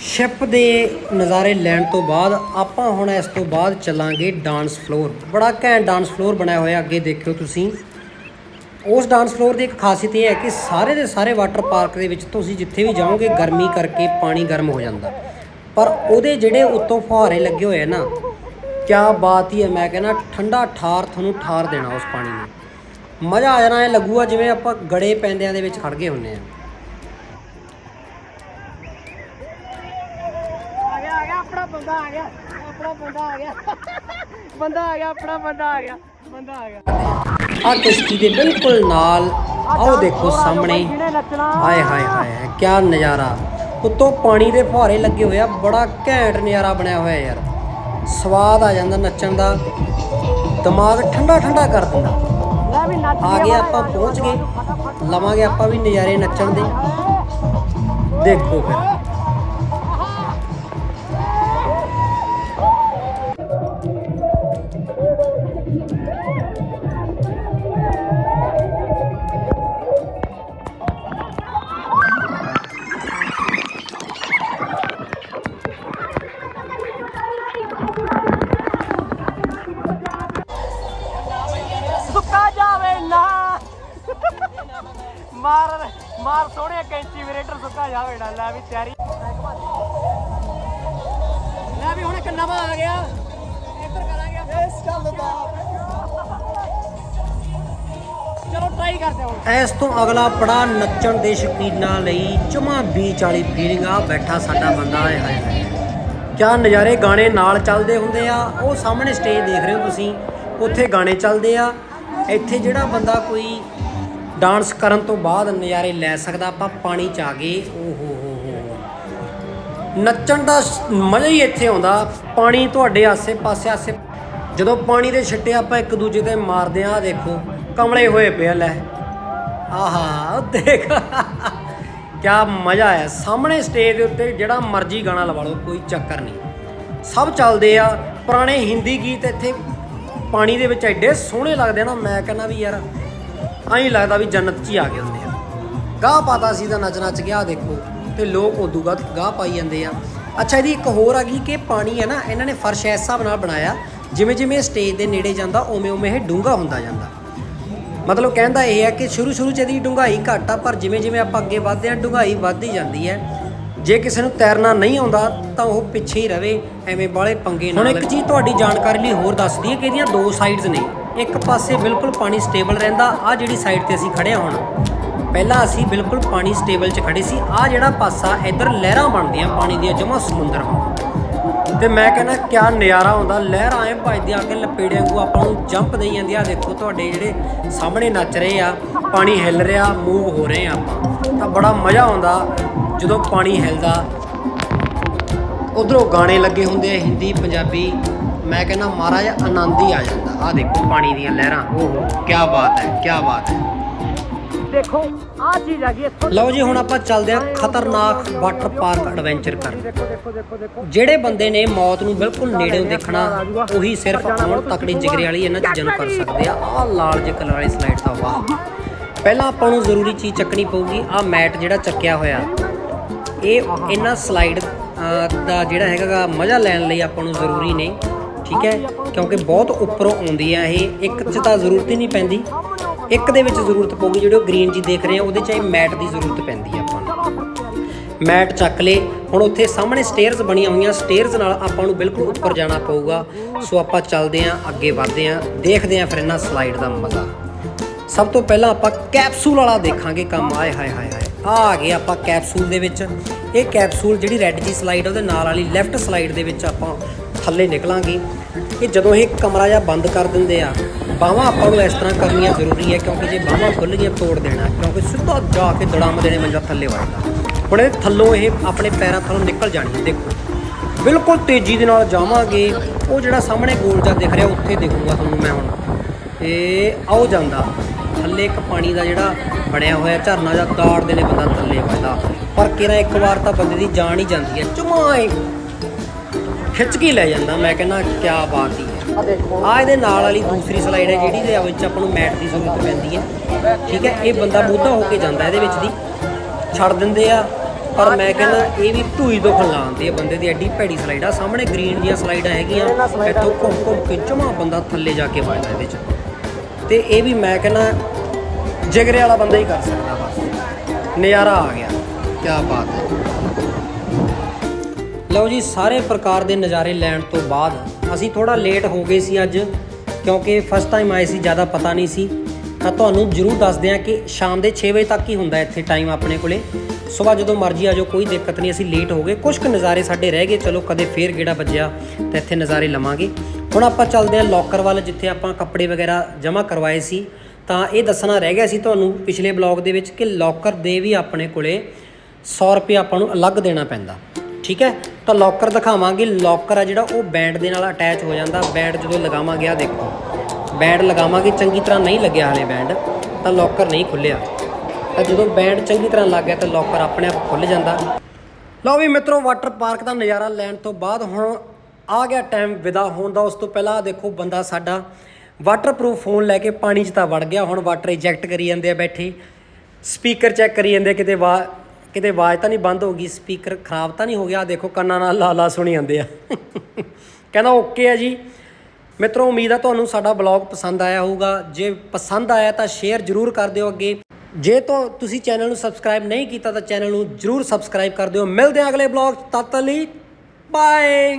Ship ਦੇ ਨਜ਼ਾਰੇ ਲੈਣ ਤੋਂ ਬਾਅਦ ਆਪਾਂ ਹੁਣ ਇਸ ਤੋਂ ਬਾਅਦ ਚੱਲਾਂਗੇ ਡਾਂਸ ਫਲੋਰ ਬੜਾ ਘੈਂਟ ਡਾਂਸ ਫਲੋਰ ਬਣਾਇਆ ਹੋਇਆ, ਅੱਗੇ ਦੇਖਿਓ ਤੁਸੀਂ। ਉਸ ਡਾਂਸ ਫਲੋਰ ਦੀ ਇੱਕ ਖਾਸੀਅਤ ਇਹ ਹੈ ਕਿ ਸਾਰੇ ਦੇ ਸਾਰੇ ਵਾਟਰ ਪਾਰਕ ਦੇ ਵਿੱਚ ਤੁਸੀਂ ਜਿੱਥੇ ਵੀ ਜਾਓਗੇ, ਗਰਮੀ ਕਰਕੇ ਪਾਣੀ ਗਰਮ ਹੋ ਜਾਂਦਾ। ਪਰ ਉਹਦੇ ਜਿਹੜੇ ਉੱਤੋਂ ਫੁਹਾਰੇ ਲੱਗੇ ਹੋਏ ਆ ਨਾ, ਕਿਆ ਬਾਤ ਹੀ ਹੈ, ਮੈਂ ਕਹਿੰਦਾ ਠੰਡਾ ਠਾਰ ਤੁਹਾਨੂੰ ਠਾਰ ਦੇਣਾ ਉਸ ਪਾਣੀ ਨੇ। ਮਜ਼ਾ ਆ ਜਾਣਾ ਇਹ ਲੱਗੂਗਾ ਜਿਵੇਂ ਆਪਾਂ ਗੜੇ ਪੈਂਦਿਆਂ ਦੇ ਵਿੱਚ ਖੜ ਗਏ ਹੁੰਨੇ ਆ ਆ ਗਿਆ ਆ ਗਿਆ ਆਪਣਾ ਬੰਦਾ ਆ ਗਿਆ। ਆਪਣਾ ਬੰਦਾ ਆ ਗਿਆ। ਬੰਦਾ ਆ ਗਿਆ ਆਪਣਾ ਬੰਦਾ ਆ ਗਿਆ। ਬੰਦਾ ਆ ਗਿਆ। ਆ ਕਿਸ਼ਤੀ ਦੇ ਬਿਲਕੁਲ ਨਾਲ ਆਓ ਦੇਖੋ ਸਾਹਮਣੇ। ਹਾਏ ਹਾਏ ਹਾਏ ਕੀ ਨਜ਼ਾਰਾ। ਉੱਤੋਂ ਪਾਣੀ ਦੇ ਫੁਹਾਰੇ ਲੱਗੇ ਹੋਏ ਆ ਬੜਾ ਘੈਂਟ ਨਜ਼ਾਰਾ ਬਣਿਆ ਹੋਇਆ ਯਾਰ। ਸਵਾਦ ਆ ਜਾਂਦਾ ਨੱਚਣ ਦਾ। ਦਿਮਾਗ ਠੰਡਾ ਠੰਡਾ ਕਰ ਦਿੰਦਾ। ਆ ਗਏ ਆਪਾਂ ਪਹੁੰਚ ਗਏ। ਲਵਾਂਗੇ ਆਪਾਂ ਵੀ ਨਜ਼ਾਰੇ ਨੱਚਣ ਦੇ। ਦੇਖੋ ਫਿਰ। ਮਾਰ ਮਾਰ ਸੋਹਣੇ ਕੈਂਚੀ ਵੀਰੇਟਰ ਸੁੱਕਾ ਜਾਵੇ ਨਾ ਲੈ ਵੀ ਤਿਆਰੀ। ਲੈ ਵੀ ਹੁਣ ਕਿੰਨਾ ਆ ਗਿਆ। ਇੱਧਰ ਕਰਾਂਗੇ ਇਸ ਚੱਲਦਾ ਚਲੋ ਟਰਾਈ ਕਰਦੇ ਹਾਂ ਇਸ ਤੋਂ ਅਗਲਾ ਪੜਾ ਨੱਚਣ ਦੇ ਸ਼ੌਕੀਨਾਂ ਲਈ ਜਮਾ ਬੀਚ ਵਾਲੀ ਫੀਲਿੰਗ ਆ ਬੈਠਾ ਸਾਡਾ ਬੰਦਾ ਆਏ ਹਾਏ ਕਿਆ ਨਜ਼ਾਰੇ ਗਾਣੇ ਨਾਲ ਚੱਲਦੇ ਹੁੰਦੇ ਆ ਉਹ ਸਾਹਮਣੇ ਸਟੇਜ ਦੇਖ ਰਹੇ ਹੋ ਤੁਸੀਂ। ਉੱਥੇ ਗਾਣੇ ਚੱਲਦੇ ਆ। ਇੱਥੇ ਜਿਹੜਾ ਬੰਦਾ ਕੋਈ ਡਾਂਸ ਕਰਨ ਤੋਂ ਬਾਅਦ ਨਜ਼ਾਰੇ ਲੈ ਸਕਦਾ, ਆਪਾਂ ਪਾਣੀ ਚ ਆ ਗਏ। ਓ ਹੋ ਹੋ ਹੋ ਨੱਚਣ ਦਾ ਮਜ਼ਾ ਹੀ ਇੱਥੇ ਆਉਂਦਾ। ਪਾਣੀ ਤੁਹਾਡੇ ਆਸੇ ਪਾਸੇ, ਆਸੇ ਜਦੋਂ ਪਾਣੀ ਦੇ ਛਿੱਟੇ ਆਪਾਂ ਇੱਕ ਦੂਜੇ ਤੇ ਮਾਰਦੇ ਆ ਦੇਖੋ, ਕਮਲੇ ਹੋਏ ਪਏ ਲੈ। ਆਹਾ ਦੇਖ। ਕਿਆ ਮਜ਼ਾ ਆਇਆ। ਸਾਹਮਣੇ ਸਟੇਜ ਦੇ ਉੱਤੇ ਜਿਹੜਾ ਮਰਜ਼ੀ ਗਾਣਾ ਲਵਾ ਲਓ, ਕੋਈ ਚੱਕਰ ਨਹੀਂ। ਸਭ ਚੱਲਦੇ ਆ। ਪੁਰਾਣੇ ਹਿੰਦੀ ਗੀਤ ਇੱਥੇ ਪਾਣੀ ਦੇ ਵਿੱਚ ਐਡੇ ਸੋਹਣੇ ਲੱਗਦੇ ਆ ਨਾ, ਮੈਂ ਕਹਿੰਦਾ ਵੀ ਯਾਰ ਐਂ ਲੱਗਦਾ ਵੀ ਜੰਨਤ 'ਚ ਹੀ ਆ ਗਏ ਹੁੰਦੇ ਆ। ਗਾਹ ਪਾਤਾ ਸੀ ਤਾਂ ਨੱਚ ਨੱਚ ਗਿਆ ਦੇਖੋ ਤੇ ਲੋਕ ਉਦੋਂ ਗਾ ਗਾਹ ਪਾਈ ਜਾਂਦੇ ਆ। ਅੱਛਾ ਇਹਦੀ ਇੱਕ ਹੋਰ ਆ ਗਈ ਕਿ ਪਾਣੀ ਹੈ ਨਾ ਇਹਨਾਂ ਨੇ ਫਰਸ਼ ਇਸ ਹਿਸਾਬ ਨਾਲ ਬਣਾਇਆ ਜਿਵੇਂ ਜਿਵੇਂ ਸਟੇਜ ਦੇ ਨੇੜੇ ਜਾਂਦਾ ਉਵੇਂ ਉਵੇਂ ਇਹ ਡੂੰਘਾ ਹੁੰਦਾ ਜਾਂਦਾ। ਮਤਲਬ ਕਹਿੰਦਾ ਇਹ ਹੈ ਕਿ ਸ਼ੁਰੂ ਸ਼ੁਰੂ ਚ ਇਹਦੀ ਡੂੰਘਾਈ ਘੱਟ ਆ ਪਰ ਜਿਵੇਂ ਜਿਵੇਂ ਆਪਾਂ ਅੱਗੇ ਵਧਦੇ ਆ ਡੂੰਘਾਈ ਵੱਧਦੀ ਜਾਂਦੀ ਹੈ। ਜੇ ਕਿਸੇ ਨੂੰ ਤੈਰਨਾ ਨਹੀਂ ਆਉਂਦਾ ਤਾਂ ਉਹ ਪਿੱਛੇ ਹੀ ਰਵੇ ਐਵੇਂ ਬਾਲੇ ਪੰਗੇ ਨਾਲ ਹੁਣ ਇੱਕ ਚੀਜ਼ ਤੁਹਾਡੀ ਜਾਣਕਾਰੀ ਲਈ ਹੋਰ ਦੱਸ ਦਈਏ ਕਿ ਇਹਦੀਆਂ ਦੋ ਸਾਈਡਸ ਨੇ। ਇੱਕ ਪਾਸੇ ਬਿਲਕੁਲ ਪਾਣੀ ਸਟੇਬਲ ਰਹਿੰਦਾ ਆ ਜਿਹੜੀ ਸਾਈਡ ਤੇ ਅਸੀਂ ਖੜੇ ਹਾਂ ਹੁਣ, ਪਹਿਲਾਂ ਅਸੀਂ ਬਿਲਕੁਲ ਪਾਣੀ ਸਟੇਬਲ 'ਚ ਖੜੇ ਸੀ ਆ ਜਿਹੜਾ ਪਾਸਾ ਇੱਧਰ ਲਹਿਰਾਂ ਬਣਦੀਆਂ ਪਾਣੀ ਦੀਆਂ ਜਮਾ ਸਮੁੰਦਰ ਵਾਂਗ। ਤੇ ਮੈਂ ਕਹਿੰਦਾ, ਕਿਆ ਨਜ਼ਾਰਾ ਹੁੰਦਾ ਲਹਿਰਾਂ ਐ ਭਜਦੀਆਂ ਅੱਗੇ ਲਪੇੜੇ ਵਾਂਗੂ ਆਪਾਂ ਨੂੰ ਜੰਪ ਦੇਈ ਜਾਂਦੀ ਆ। ਦੇਖੋ ਤੁਹਾਡੇ ਜਿਹੜੇ ਸਾਹਮਣੇ ਨੱਚ ਰਹੇ ਆ, ਪਾਣੀ ਹਿੱਲ ਰਿਹਾ ਮੂਵ ਹੋ ਰਹੇ ਆ ਆਪਾਂ। ਤਾਂ ਬੜਾ ਮਜ਼ਾ ਆਉਂਦਾ ਜਦੋਂ ਪਾਣੀ ਹਿੱਲਦਾ। ਉਧਰੋਂ ਗਾਣੇ ਲੱਗੇ ਹੁੰਦੇ ਆ, ਹਿੰਦੀ, ਪੰਜਾਬੀ। ਮੈਂ ਕਹਿੰਦਾ ਮਹਾਰਾਜ ਆਨੰਦ ਹੀ ਆ ਜਾਂਦਾ। ਆ ਦੇਖੋ ਪਾਣੀ ਦੀਆਂ ਲਹਿਰਾਂ। ਓਹੋ ਕੀ ਬਾਤ ਹੈ ਕੀ ਬਾਤ ਹੈ। ਦੇਖੋ ਆ ਚੀਜ਼ ਆ ਗਈ ਇੱਥੋਂ ਲਓ ਜੀ ਹੁਣ ਆਪਾਂ ਚੱਲਦੇ ਆ ਖਤਰਨਾਕ ਵਾਟਰ ਪਾਰਕ ਐਡਵੈਂਚਰ ਕਰਨ। ਜਿਹੜੇ ਬੰਦੇ ਨੇ ਮੌਤ ਨੂੰ ਬਿਲਕੁਲ ਨੇੜਿਓਂ ਦੇਖਣਾ ਉਹੀ ਸਿਰਫ ਆਉਣ ਤਕੜੀ ਜਿਗਰੇ ਵਾਲੀ ਇਹਨਾਂ ਚੀਜ਼ਾਂ ਨੂੰ ਕਰ ਸਕਦੇ ਆ। ਆਹ ਲਾਲ ਜਿਹੇ ਕਲਰ ਵਾਲੀ ਸਲਾਈਡ ਤਾਂ ਵਾਹ। ਪਹਿਲਾਂ ਆਪਾਂ ਨੂੰ ਜ਼ਰੂਰੀ ਚੀਜ਼ ਚੱਕਣੀ ਪਊਗੀ ਆਹ ਮੈਟ ਜਿਹੜਾ ਚੱਕਿਆ ਹੋਇਆ। ਇਹ ਇਹਨਾਂ ਸਲਾਈਡ ਦਾ ਜਿਹੜਾ ਹੈਗਾ ਮਜ਼ਾ ਲੈਣ ਲਈ ਆਪਾਂ ਨੂੰ ਜ਼ਰੂਰੀ ਨੇ। ਠੀਕ ਹੈ? ਕਿਉਂਕਿ ਬਹੁਤ ਉੱਪਰੋਂ ਆਉਂਦੀ ਆ ਇਹ, ਇੱਕ 'ਚ ਤਾਂ ਜ਼ਰੂਰਤ ਹੀ ਨਹੀਂ ਪੈਂਦੀ। ਇੱਕ ਦੇ ਵਿੱਚ ਜ਼ਰੂਰਤ ਪਊਗੀ, ਜਿਹੜੇ ਉਹ ਗ੍ਰੀਨ ਜੀ ਦੇਖ ਰਹੇ ਆ, ਉਹਦੇ 'ਚ ਇਹ ਮੈਟ ਦੀ ਜ਼ਰੂਰਤ ਪੈਂਦੀ ਆ ਆਪਾਂ ਨੂੰ। ਮੈਟ ਚੱਕ ਲੇ, ਹੁਣ ਉੱਥੇ ਸਾਹਮਣੇ ਸਟੇਅਰਸ ਬਣੀਆਂ ਹੋਈਆਂ ਸਟੇਅਰਸ ਨਾਲ ਆਪਾਂ ਨੂੰ ਬਿਲਕੁਲ ਉੱਪਰ ਜਾਣਾ ਪਊਗਾ। ਸੋ ਆਪਾਂ ਚੱਲਦੇ ਆਂ, ਅੱਗੇ ਵਧਦੇ ਆਂ, ਦੇਖਦੇ ਆਂ ਫਿਰ ਇਹਨਾਂ ਸਲਾਈਡ ਦਾ ਮਜ਼ਾ। ਸਭ ਤੋਂ ਪਹਿਲਾਂ ਆਪਾਂ ਕੈਪਸੂਲ ਵਾਲਾ ਦੇਖਾਂਗੇ ਕੰਮ। ਆਏ ਹਾਏ ਹਾਏ ਹਾਏ, ਆ ਆ ਗਏ ਆਪਾਂ ਕੈਪਸੂਲ ਦੇ ਵਿੱਚ। ਇਹ ਕੈਪਸੂਲ ਜਿਹੜੀ ਰੈੱਡ ਜੀ ਸਲਾਈਡ ਉਹਦੇ ਨਾਲ ਵਾਲੀ ਲੈਫਟ ਸਲਾਈਡ ਦੇ ਵਿੱਚ ਆਪਾਂ ਥੱਲੇ ਨਿਕਲਾਂਗੇ। ਕਿ ਜਦੋਂ ਇਹ ਕਮਰਾ ਜਾਂ ਬੰਦ ਕਰ ਦਿੰਦੇ ਆ, ਬਾਹਾਂ ਆਪਾਂ ਨੂੰ ਇਸ ਤਰ੍ਹਾਂ ਕਰਨੀਆਂ ਜ਼ਰੂਰੀ ਹੈ ਕਿਉਂਕਿ ਜੇ ਬਾਹਾਂ ਖੁੱਲ ਗਈਆਂ ਤੋੜ ਦੇਣਾ, ਕਿਉਂਕਿ ਸਿੱਧਾ ਜਾ ਕੇ ਦੜਮ ਦੇਣੇ ਮੰਜਾ ਥੱਲੇ ਵੜਦਾ ਹੁਣ ਇਹ ਥੱਲੋਂ ਇਹ ਆਪਣੇ ਪੈਰਾਂ ਥੱਲੋਂ ਨਿਕਲ ਜਾਣੀ ਦੇਖੋ। ਬਿਲਕੁਲ ਤੇਜ਼ੀ ਦੇ ਨਾਲ ਜਾਵਾਂਗੇ, ਉਹ ਜਿਹੜਾ ਸਾਹਮਣੇ ਗੋਲ ਜਿਹਾ ਦਿਖ ਰਿਹਾ, ਉੱਥੇ ਦੇਖੂਗਾ ਤੁਹਾਨੂੰ ਮੈਂ ਹੁਣ। ਇਹ ਆਉ ਜਾਂਦਾ, ਥੱਲੇ ਇੱਕ ਪਾਣੀ ਦਾ ਜਿਹੜਾ ਬਣਿਆ ਹੋਇਆ, ਝਰਨਾ ਜਾਂ ਤਾੜ ਦੇ ਨੇ ਬੰਦਾ ਥੱਲੇ ਵੱਜਦਾ। ਪਰ ਕਿਰਾ ਇੱਕ ਵਾਰ ਤਾਂ ਬੰਦੇ ਦੀ ਜਾਨ ਹੀ ਜਾਂਦੀ ਹੈ, ਚੁਮਾਏ। ਖਿੱਚ ਕੇ ਲੈ ਜਾਂਦਾ। ਮੈਂ ਕਹਿੰਦਾ ਕੀ ਬਾਤ ਹੀ ਹੈ। ਆ ਆ ਇਹਦੇ ਨਾਲ ਵਾਲੀ ਦੂਸਰੀ ਸਲਾਈਡ ਹੈ ਜਿਹੜੀ ਦੇ ਵਿੱਚ ਆਪਾਂ ਨੂੰ ਮੈਟ ਦੀ ਜ਼ਰੂਰਤ ਪੈਂਦੀ ਹੈ। ਠੀਕ ਹੈ ਇਹ ਬੰਦਾ ਮੂਧਾ ਹੋ ਕੇ ਜਾਂਦਾ ਇਹਦੇ ਵਿੱਚ ਦੀ। ਛੱਡ ਦਿੰਦੇ ਆ। ਪਰ ਮੈਂ ਕਹਿੰਦਾ ਇਹ ਵੀ ਢੂਈ ਤੋਂ ਖਲਾਉਂਦੀ ਹੈ ਬੰਦੇ ਦੀ। ਐਡੀ ਭੈੜੀ ਸਲਾਈਡ ਆ। ਸਾਹਮਣੇ ਗ੍ਰੀਨ ਜੀਆਂ ਸਲਾਈਡਾਂ ਹੈਗੀਆਂ। ਇੱਥੋਂ ਘੁੰਮ ਘੁੰਮ ਕੇ ਜਮਾ ਬੰਦਾ ਥੱਲੇ ਜਾ ਕੇ ਵੱਜਦਾ ਇਹਦੇ 'ਚ। ਤੇ ਇਹ ਵੀ ਮੈਂ ਕਹਿੰਦਾ ਜਿਗਰੇ ਵਾਲਾ ਬੰਦਾ ਹੀ ਕਰ ਸਕਦਾ ਬਸ। ਨਜ਼ਾਰਾ ਆ ਗਿਆ। ਕੀ ਬਾਤ ਹੈ। ਲਓ ਜੀ, ਸਾਰੇ ਪ੍ਰਕਾਰ ਦੇ ਨਜ਼ਾਰੇ ਲੈਣ ਤੋਂ ਬਾਅਦ ਅਸੀਂ ਥੋੜਾ ਲੇਟ ਹੋ ਗਏ ਸੀ ਅੱਜ, ਕਿਉਂਕਿ ਫਸਟ ਟਾਈਮ ਆਏ ਸੀ, ਜ਼ਿਆਦਾ ਪਤਾ ਨਹੀਂ ਸੀ। ਤਾਂ ਤੁਹਾਨੂੰ ਜਰੂਰ ਦੱਸਦੇ ਹਾਂ ਕਿ ਸ਼ਾਮ ਦੇ 6 ਵਜੇ ਤੱਕ ਹੀ ਹੁੰਦਾ ਇੱਥੇ ਟਾਈਮ ਆਪਣੇ ਕੋਲੇ। ਸਵੇਰ ਜਦੋਂ ਮਰਜ਼ੀ ਆ ਜਾਓ, ਕੋਈ ਦਿੱਕਤ ਨਹੀਂ, ਅਸੀਂ ਲੇਟ ਹੋ ਗਏ। ਕੁਝ ਕੁ ਨਜ਼ਾਰੇ ਸਾਡੇ ਰਹਿ ਗਏ, ਚਲੋ ਕਦੇ ਫੇਰ ਗੇੜਾ ਵੱਜਿਆ, ਤਾਂ ਇੱਥੇ ਨਜ਼ਾਰੇ ਲਵਾਂਗੇ। ਹੁਣ ਆਪਾਂ ਚੱਲਦੇ ਹਾਂ ਲੋਕਰ ਵੱਲ, ਜਿੱਥੇ ਆਪਾਂ ਕੱਪੜੇ ਵਗੈਰਾ ਜਮ੍ਹਾਂ ਕਰਵਾਏ ਸੀ। ਤਾਂ ਇਹ ਦੱਸਣਾ ਰਹਿ ਗਿਆ ਸੀ ਤੁਹਾਨੂੰ ਪਿਛਲੇ ਬਲੌਗ ਦੇ ਵਿੱਚ ਕਿ ਲੋਕਰ ਦੇ ਵੀ ਆਪਣੇ ਕੋਲੇ 100 ਰੁਪਏ ਆਪਾਂ ਨੂੰ ਅਲੱਗ ਦੇਣਾ ਪੈਂਦਾ। ਠੀਕ ਹੈ? ਤਾਂ ਲੋਕਰ ਦਿਖਾਵਾਂਗੇ। ਲੋਕਰ ਆ ਜਿਹੜਾ ਉਹ ਬੈਂਡ ਦੇ ਨਾਲ ਅਟੈਚ ਹੋ ਜਾਂਦਾ। ਬੈਂਡ ਜਦੋਂ ਲਗਾਵਾਂਗੇ ਆ ਦੇਖੋ। ਬੈਂਡ ਲਗਾਵਾਂਗੇ ਚੰਗੀ ਤਰ੍ਹਾਂ ਨਹੀਂ ਲੱਗਿਆ ਹਲੇ ਬੈਂਡ ਤਾਂ ਲੋਕਰ ਨਹੀਂ ਖੁੱਲਿਆ। ਤਾਂ ਜਦੋਂ ਬੈਂਡ ਚੰਗੀ ਤਰ੍ਹਾਂ ਲੱਗ ਗਿਆ ਤਾਂ ਲੋਕਰ ਆਪਣੇ ਆਪ ਖੁੱਲ ਜਾਂਦਾ। ਲਓ ਵੀ ਮਿੱਤਰੋ ਵਾਟਰ ਪਾਰਕ ਦਾ ਨਜ਼ਾਰਾ ਲੈਣ ਤੋਂ ਬਾਅਦ ਹੁਣ ਆ ਗਿਆ ਟਾਈਮ ਵਿਦਾ ਹੋਣ ਦਾ। ਉਸ ਤੋਂ ਪਹਿਲਾਂ ਦੇਖੋ ਬੰਦਾ ਸਾਡਾ ਵਾਟਰਪ੍ਰੂਫ ਫੋਨ ਲੈ ਕੇ ਪਾਣੀ 'ਚ ਤਾਂ ਵੜ ਗਿਆ। ਹੁਣ ਵਾਟਰ ਇਜੈਕਟ ਕਰੀ ਜਾਂਦੇ ਆ ਬੈਠੇ। ਸਪੀਕਰ ਚੈੱਕ ਕਰੀ ਜਾਂਦੇ ਆ, ਕਿਤੇ ਵਾ ਕਿਤੇ ਆਵਾਜ਼ ਤਾਂ ਨਹੀਂ ਬੰਦ ਹੋ ਗਈ, ਸਪੀਕਰ ਖਰਾਬ ਤਾਂ ਨਹੀਂ ਹੋ ਗਿਆ। ਦੇਖੋ ਕੰਨਾਂ ਨਾਲ ਲਾ ਲਾ ਸੁਣੀ ਜਾਂਦੇ ਆ। ਕਹਿੰਦਾ, ਓਕੇ ਆ ਜੀ। ਮਿੱਤਰੋ, ਉਮੀਦ ਆ ਤੁਹਾਨੂੰ ਸਾਡਾ ਬਲੌਗ ਪਸੰਦ ਆਇਆ ਹੋਊਗਾ। ਜੇ ਪਸੰਦ ਆਇਆ ਤਾਂ ਸ਼ੇਅਰ ਜਰੂਰ ਕਰ ਦਿਓ ਅੱਗੇ। ਜੇ ਤੋਂ ਤੁਸੀਂ ਚੈਨਲ ਨੂੰ ਸਬਸਕ੍ਰਾਈਬ ਨਹੀਂ ਕੀਤਾ ਤਾਂ ਚੈਨਲ ਨੂੰ ਜਰੂਰ ਸਬਸਕ੍ਰਾਈਬ ਕਰ ਦਿਓ। ਮਿਲਦੇ ਹਾਂ ਅਗਲੇ ਬਲੌਗ ਤਦ ਤੱਕ ਲਈ, ਬਾਏ।